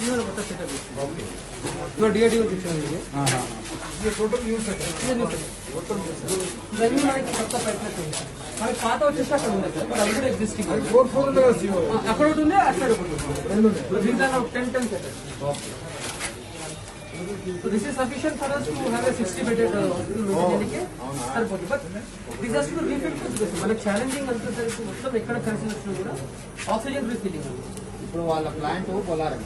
ఇవాళ ఇవన్నీ మనకి కొత్త పెట్టినట్టు మనకి పాత వచ్చేసి అక్కడ ఉంది సార్ కూడా ఎగ్జిస్టింగ్ అక్కడ ఒకటి ఉంది అక్కడ ఒకటి ఉంది ten ten So this is sufficient for us to have a 60 bedded uh, hospital ఉండడానికి సరిపోతుంది but this has to refill మనకి ఛాలెంజింగ్ అంతసరికి మొత్తం ఎక్కడ కలిసి వచ్చినా కూడా ఆక్సిజన్ రీఫిల్లింగ్ ఇప్పుడు వాళ్ళ ప్లాంట్ పోలారం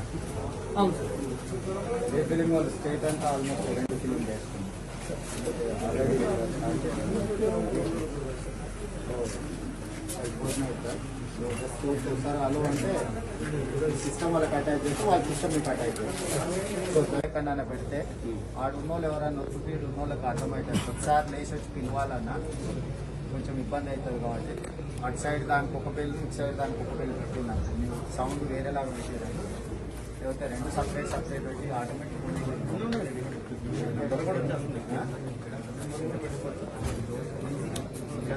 అవును సార్ ఏ ఫిలిం వాళ్ళు స్టేట్ అంతా ఆల్మోస్ట్ రెండు ఫిలిం చేస్తుంది ఆల్రెడీ సార్ అలో అంటే సిస్టమ్ వాళ్ళకి అటాచ్ చేస్తే వాళ్ళ సిస్టమ్ మీకు అటాచ్ చేస్తారు సో పెడితే ఆడు ఉన్నోళ్ళు ఎవరైనా వచ్చి ఉన్నోళ్ళకి అర్థమవుతుంది ఒకసారి లేచి వచ్చి పిలవాలన్నా కొంచెం ఇబ్బంది అవుతుంది కాబట్టి అటు సైడ్ దానికి ఒక పెళ్ళి ఇటు సైడ్ దానికి ఒక పెళ్ళి పెట్టినాను మీరు సౌండ్ వేరేలాగా పెట్టేదండి లేకపోతే రెండు సపరేట్ సపరేట్ పెట్టి ఆటోమేటిక్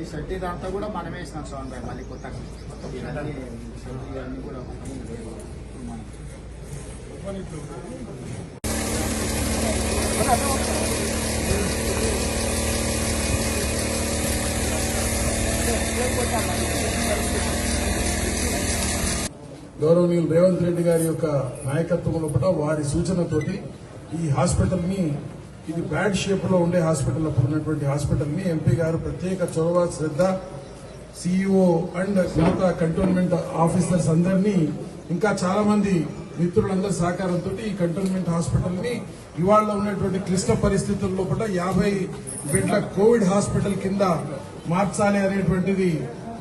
ఈ షర్ట్ ఇదంతా కూడా మనమే వేసినాం సోన్ భాయ్ మళ్ళీ కొత్తగా. షర్ట్ ఇవన్నీ కూడా గౌరవనీయులు రేవంత్ రెడ్డి గారి యొక్క నాయకత్వం లోపల వారి సూచనతోటి ఈ హాస్పిటల్ని ఇది బ్యాడ్ షేప్లో ఉండే హాస్పిటల్ అప్పుడు ఉన్నటువంటి హాస్పిటల్ని ఎంపీ గారు ప్రత్యేక చొరవ శ్రద్ధ సిఇఓ అండ్ మిగతా కంటోన్మెంట్ ఆఫీసర్స్ అందరినీ ఇంకా చాలా మంది మిత్రులందరి సహకారంతో ఈ కంటోన్మెంట్ హాస్పిటల్ని ఇవాళ ఉన్నటువంటి క్లిష్ట పరిస్థితుల లోపల యాభై బెడ్ల కోవిడ్ హాస్పిటల్ కింద మార్చాలి అనేటువంటిది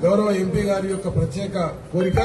గౌరవ ఎంపీ గారి యొక్క ప్రత్యేక కోరిక.